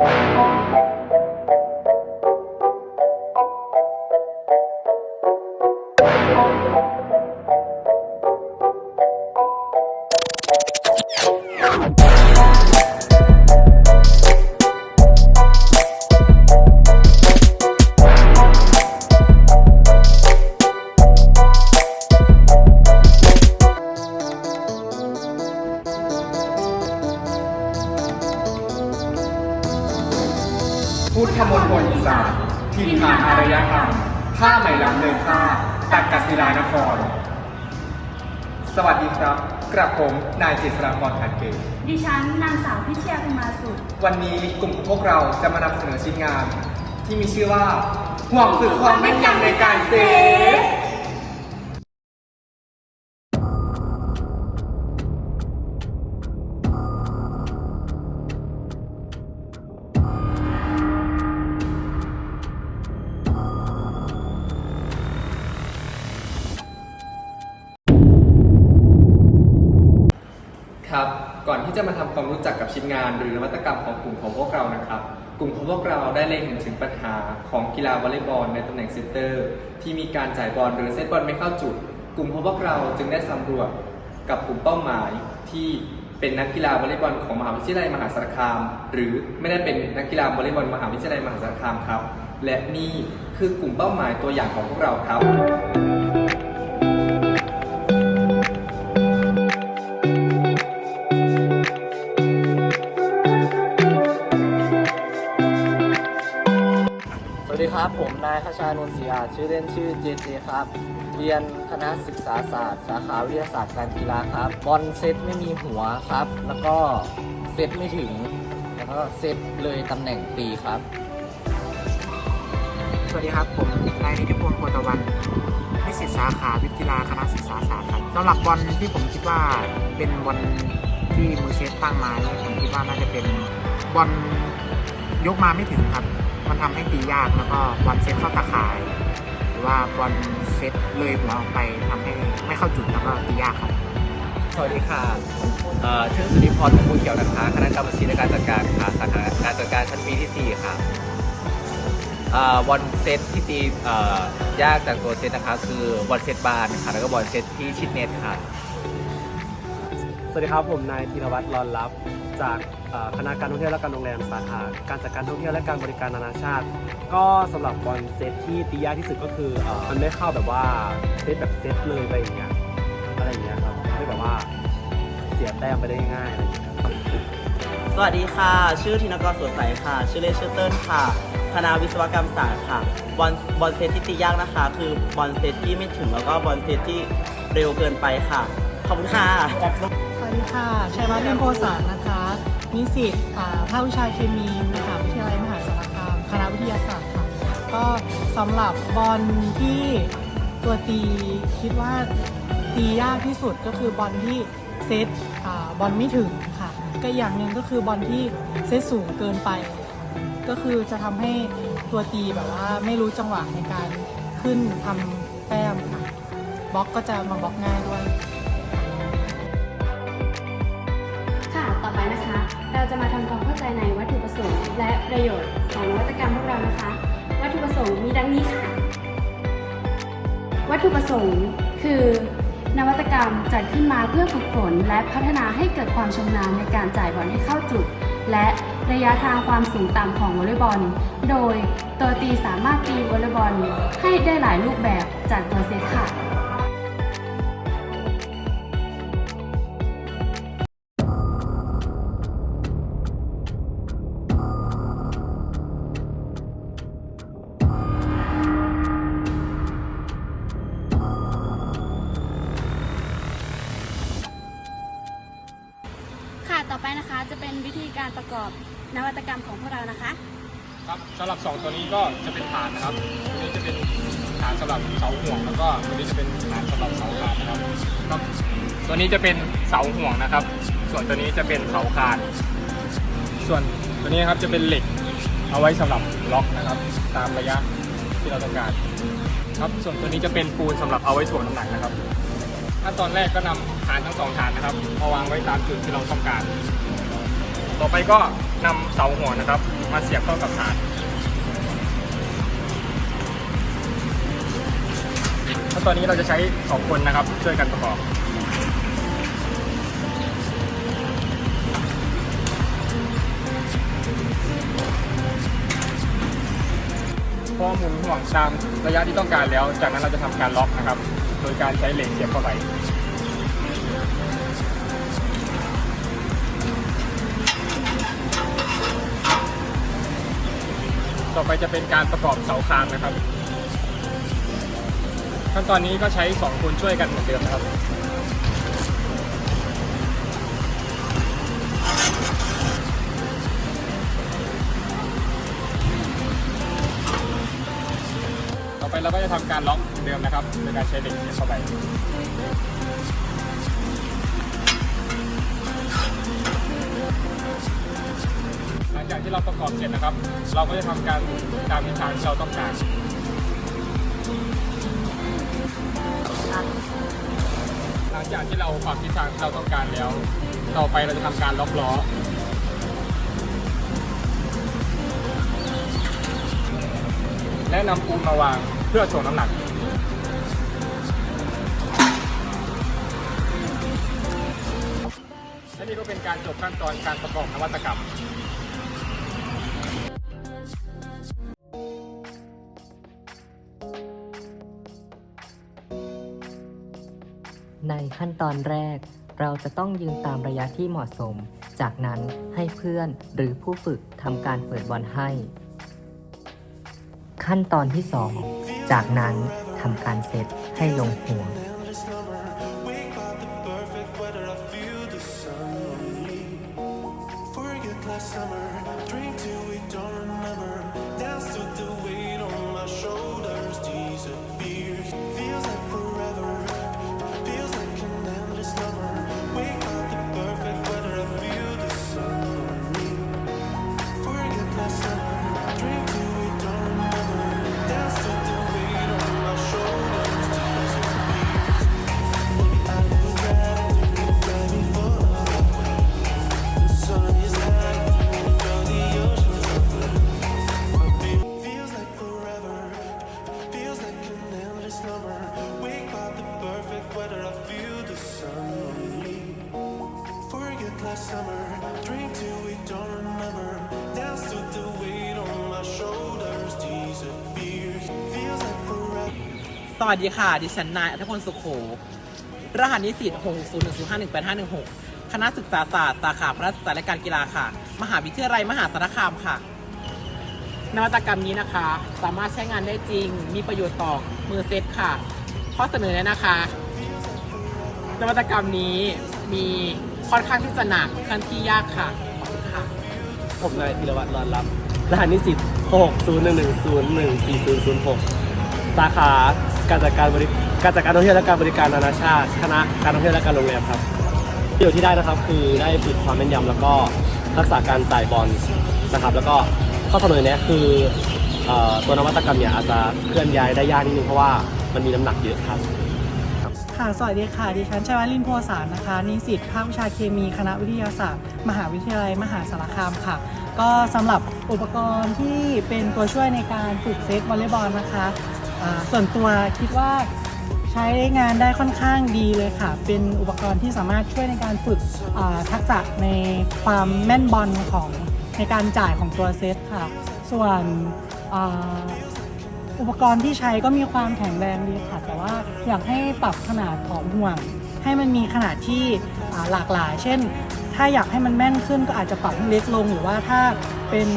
พุท กระผมนายเจษฎาพรขันเกตดิฉันนางสาวพิชยาพิมาสุขวันนี้กลุ่มของพวกเราจะมานำเสนอชิ้นงาน ที่มีชื่อว่าห่วงฝึกความแม่นยำในการเซฟ ก่อนที่จะมาทำความรู้จักกับชิ้นงาน หรือนวัตกรรมของกลุ่มของพวกเรานะครับ กลุ่มของพวกเราได้เล็งเห็นถึงปัญหาของกีฬาวอลเลย์บอลในตำแหน่งเซตเตอร์ ที่มีการจ่ายบอลหรือเซตบอลไม่เข้าจุด กลุ่มของพวกเราจึงได้สำรวจกับกลุ่มเป้าหมายที่เป็นนักกีฬาวอลเลย์บอลของมหาวิทยาลัยมหาสารคาม หรือไม่ได้เป็นนักกีฬาวอลเลย์บอลมหาวิทยาลัยมหาสารคามครับ และนี่คือกลุ่มเป้าหมายตัวอย่างของพวกเราครับ ครับ ผมนายขชานนท์ศรีอาจชื่อเล่นชื่อเจเจครับ เรียนคณะศึกษาศาสตร์ สาขาวิทยาศาสตร์การกีฬาครับ บอลเซตไม่มีหัวครับ แล้วก็เซตไม่ถึง แล้วก็เซตเลยตำแหน่งปีครับ สวัสดีครับ ผมนายนิติพลโพตะวันนิสิตสาขาวิทยกีฬาคณะศึกษาศาสตร์ครับสำหรับบอลที่ผมคิดว่าเป็นบอลที่มือเซตตั้งมาผมคิดว่าน่าจะเป็นบอลยกมาไม่ถึงครับ มันทำให้ตียากแล้วก็บอลเซตเข้าตาข่าย หรือว่าบอลเซตเลยหัวออกไปทำให้ไม่เข้าจุดแล้วก็ตียากครับ สวัสดีค่ะเอ่อชื่อสุริพรตะมูเขียวนะคะคณะกรรมการและการจัดการค่ะสาขาการจัดการชั้นปีที่ 4 ค่ะเอ่อบอลเซตที่ตีเอ่อยากจากตัวเซตนะคะคือบอลเซตบานค่ะแล้วก็บอลเซตที่ชิดเน็ตค่ะ สวัสดีครับผมนายธีรวัตรรอนรับ จากเอ่อคณะการท่องเที่ยวและการโรงแรมสาขาการจัดการท่องเที่ยวและการบริการนานาชาติ ก็สำหรับบอลเซตที่ตียากที่สุดก็คือเอ่อมันไม่เข้าแบบว่าเซตแบบเซตเลยไปอย่างเงี้ยอะไรอย่างเงี้ยครับไม่แบบว่าเสียแต้มไปได้ง่ายๆอะไรอย่างเงี้ยครับสวัสดีค่ะ ชื่อธินกรสดใสค่ะ ชื่อเล่นชื่อเติ้ลค่ะคณะวิศวกรรมศาสตร์ค่ะบอลบอลเซตที่ตียากนะคะ คือบอลเซตที่ไม่ถึงแล้วก็บอลเซตที่เร็วเกินไปค่ะ ขอบคุณค่ะ สวัสดีค่ะชัยวัฒน์เรียนโพสารนะคะ นิสิตภาควิชาเคมีมหาวิทยาลัยมหาสารคามคณะวิทยาศาสตร์ค่ะ ก็สำหรับบอลที่ตัวตีคิดว่าตียากที่สุดก็คือบอลที่เซตอบอลไม่ถึงค่ะ ก็อย่างหนึ่งก็คือบอลที่เซตสูงเกินไป ก็คือจะทำให้ตัวตีแบบว่าไม่รู้จังหวะในการขึ้นทำแต้มค่ะบล็อกก็จะมาบล็อกง่ายด้วย ค่ะ ต่อไปนะคะ จะมาทำความเข้าใจในวัตถุประสงค์และประโยชน์ของนวัตกรรมพวกเรานะคะ วัตถุประสงค์มีดังนี้ค่ะ วัตถุประสงค์คือ นวัตกรรมจัดขึ้นมาเพื่อฝึกฝนและพัฒนาให้เกิดความชำนาญในการจ่ายบอลให้เข้าจุด และระยะทางความสูงต่ำของวอลเลย์บอล โดยตัวตีสามารถตีวอลเลย์บอลให้ได้หลายรูปแบบจากตัวเซตค่ะ ต่อไปนะคะจะเป็นวิธีการประกอบนวัตกรรมของพวกเรานะคะ ครับสำหรับ 2 ตัวนี้ก็จะเป็นฐานนะครับตัวนี้จะเป็นฐานสำหรับเสาห่วงแล้วก็ตัวนี้จะเป็นฐานสำหรับเสาคานนะครับครับตัวนี้จะเป็นเสาห่วงนะครับ ส่วนตัวนี้จะเป็นเสาคาน ส่วนตัวนี้ครับจะเป็นเหล็กเอาไว้สำหรับล็อกนะครับ ตามระยะที่เราต้องการ ครับส่วนตัวนี้จะเป็นปูนสำหรับเอาไว้ถ่วงน้ำหนักนะครับ ขั้นตอนแรกก็นำฐานทั้งสองฐานนะครับมาวางไว้ตามจุดที่เราต้องการ ต่อไปก็นำเสาหัวนะครับ มาเสียบเข้ากับฐานแล้วตอนนี้เราจะใช้สองคนนะครับช่วยกันประกอบพอหมุนห่วงตามระยะที่ต้องการแล้ว จากนั้นเราจะทำการล็อกนะครับ โดยการใช้เหล็กเสียบเข้าไปต่อไปจะเป็นการประกอบเสาคานนะครับ ขั้นตอนนี้ก็ใช้สองคนช่วยกันเหมือนเดิมครับ ไปเราก็จะทำการล็อกเหมือนเดิมนะครับโดยการใช้เหล็กเสียบเข้าไปหลังจากที่เราประกอบเสร็จนะครับ เราก็จะทำการหมุนตามทิศทางที่เราต้องการหลังจากที่เราปรับทิศทางที่เราต้องการแล้ว ต่อไปเราจะทำการล็อกล้อและนำปูนมาวาง เพื่อถ่วงน้ำหนัก และนี่ก็เป็นการจบขั้นตอนการประกอบนวัตกรรมในขั้นตอนแรก เราจะต้องยืนตามระยะที่เหมาะสม จากนั้นให้เพื่อนหรือผู้ฝึกทำการเปิดบอลให้ ขั้นตอนที่ 2 จากนั้นทำการเซตให้ลงหัว สวัสดีค่ะ ดิฉันนายอัธพลสุขโข รหัสนิสิต660151856คณะศึกษาศาสตร์ สาขาพระศึกษาและการกีฬาค่ะ มหาวิทยาลัยมหาสารคามค่ะ นวัตกรรมนี้นะคะ สามารถใช้งานได้จริง มีประโยชน์ต่อมือเซตค่ะ ข้อเสนอแนะนะคะ นวัตกรรมนี้มีค่อนข้างที่จะหนักเคลื่อนที่ยากค่ะขอบคุณค่ะ ผมนายธีรวัตรรอนรับ รหัสนิสิต6011014006 สาขา การจัดการบริการจัดการท่องเที่ยวและการบริการนานาชาติคณะการท่องเที่ยวและการโรงแรมครับประโยชน์ที่ได้นะครับคือได้ฝึกความแม่นยำแล้วก็ทักษะการจ่ายบอลนะครับ แล้วก็ข้อเสนอแนะคืออตัวนวัตกรรมเนี่ยอาจจะเคลื่อนย้ายได้ยากนิดนึงเพราะว่ามันมีน้ำหนักเยอะครับค่ะสวัสดีค่ะ ดิฉันชัยวลินโพสารนะคะ นิสิตภาควิชาเคมีคณะวิทยาศาสตร์ มหาวิทยาลัยมหาสารคามค่ะ ก็สำหรับอุปกรณ์ที่เป็นตัวช่วยในการฝึกเซตวอลเลย์บอลนะคะ ส่วนตัวคิดว่าใช้งานได้ค่อนข้างดีเลยค่ะ เป็นอุปกรณ์ที่สามารถช่วยในการฝึกทักษะในความแม่นบอลของในการจ่ายของตัวเซตค่ะ ส่วนอ,อุปกรณ์ที่ใช้ก็มีความแข็งแรงดีค่ะ แต่ว่าอยากให้ปรับขนาดของห่วง ให้มันมีขนาดที่หลากหลาย เช่น ถ้าอยากให้มันแม่นขึ้นก็อาจจะปรับให้เล็กลง หรือว่าถ้าเป็น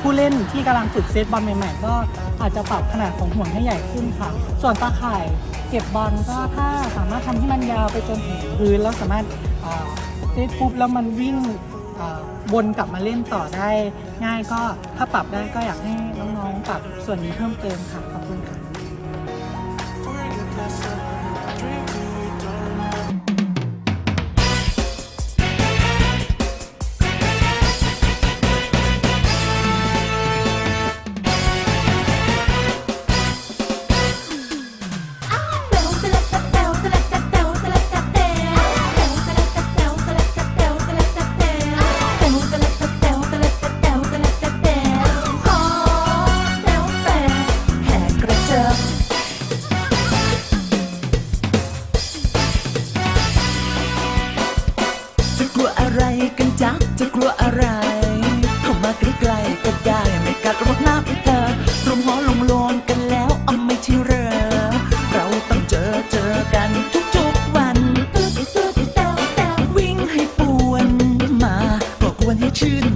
ผู้เล่นที่กำลังฝึกเซตบอลใหม่ๆ ก็อาจจะปรับขนาดของห่วงให้ใหญ่ขึ้นค่ะ ส่วนตาข่ายเก็บบอลก็ถ้าสามารถทำให้มันยาวไปจนถึงพื้นแล้วสามารถเซตปุ๊บแล้วมันวิ่งวนกลับมาเล่นต่อได้ ง่ายก็ถ้าปรับได้ก็อยากให้น้องๆปรับส่วนนี้เพิ่มเติมค่ะขอบคุณค่ะ จ๊ะจะกลัวอะไร เข้ามาใกล้ๆก็ได้ไม่กัดรถหน้าเธอรวมหัวลงโลนกันแล้วเอาไม่ใช่เรอ เราต้องเจอเจอกันทุกๆวันวิ่งให้ป่วนมาก็ควรให้ชื่น